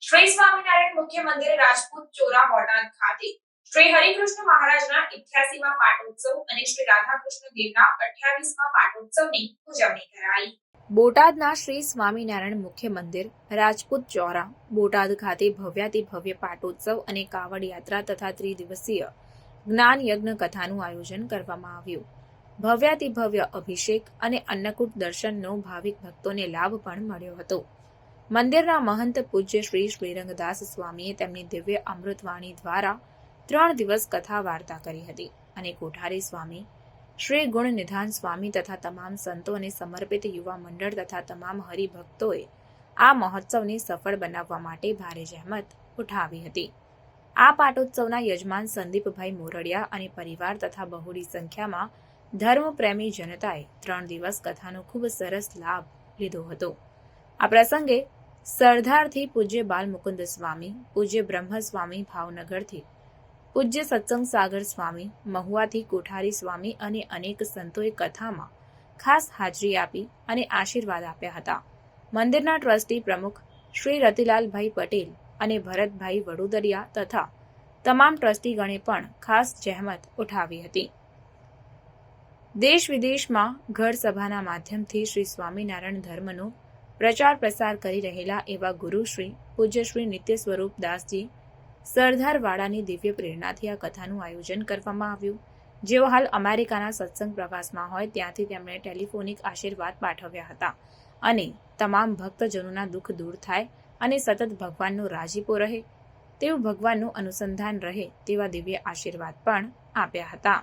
શ્રી સ્વામિનારાયણ મુખ્ય મંદિર રાજપૂત ચોરા બોટાદ ખાતે શ્રી હરિકૃષ્ણ મહારાજના 88 માં પાટોત્સવ અને શ્રી રાધાકૃષ્ણ દેવના 28 માં પાટોત્સવની ઉજવણી કરાઈ. બોટાદના શ્રી સ્વામિનારાયણ મુખ્ય મંદિર રાજપૂત ચોરા બોટાદ ખાતે ભવ્યાતિ ભવ્ય પાટોત્સવ અને કાવડ યાત્રા તથા ત્રિદિવસીય જ્ઞાન યજ્ઞ કથાનું આયોજન કરવામાં આવ્યું. ભવ્યાતિ ભવ્ય અભિષેક અને અન્નકૂટ દર્શનનો ભાવિક ભક્તોને લાભ પણ મળ્યો હતો. મંદિરના મહંત પૂજ્ય શ્રી શ્રીરંગદાસ સ્વામીએ તેમની દિવ્ય અમૃતવાણી દ્વારા ત્રણ દિવસ કથા વાર્તા કરી હતી અને કોઠારી સ્વામી, શ્રી ગુણ નિધાન સ્વામી તથા તમામ સંતો અને સમર્પિત યુવા મંડળ તથા તમામ હરિભક્તોએ આ મહોત્સવને સફળ બનાવવા માટે ભારે જહેમત ઉઠાવી હતી. આ પાટોત્સવના યજમાન સંદીપભાઈ મોરડિયા અને પરિવાર તથા બહોળી સંખ્યામાં ધર્મપ્રેમી જનતાએ ત્રણ દિવસ કથાનો ખૂબ સરસ લાભ લીધો હતો. આ પ્રસંગે સરદારથી પૂજ્ય બાલમુકુંદ સ્વામી, પૂજ્ય બ્રહ્મ ભાવનગરથી, પૂજ્ય સત્સંગ સાગર સ્વામી, મહુવાથી કોઠારી સ્વામી અને અનેક સંતોએ કથામાં ખાસ હાજરી આપી અને આશીર્વાદ આપ્યા હતા. મંદિરના ટ્રસ્ટી પ્રમુખ શ્રી રતિલાલભાઈ પટેલ અને ભરતભાઈ વડોદરિયા તથા તમામ ટ્રસ્ટીગણે પણ ખાસ જહેમત ઉઠાવી હતી. દેશ વિદેશમાં ઘર સભાના માધ્યમથી શ્રી સ્વામિનારાયણ ધર્મનો પ્રચાર પ્રસાર કરી રહેલા એવા ગુરુશ્રી પૂજ્યશ્રી પૂજ્ય શ્રી નિત્ય સ્વરૂપ દાસજી સરદારવાડાની દિવ્ય પ્રેરણાથી આ કથાનું આયોજન કરવામાં આવ્યું. જેઓ હાલ અમેરિકાના સત્સંગ પ્રવાસમાં હોય ત્યાંથી તેમણે ટેલિફોનિક આશીર્વાદ પાઠવ્યા હતા અને તમામ ભક્તજનોના દુઃખ દૂર થાય અને સતત ભગવાનનો રાજીપો રહે તેવું ભગવાનનું અનુસંધાન રહે તેવા દિવ્ય આશીર્વાદ પણ આપ્યા હતા.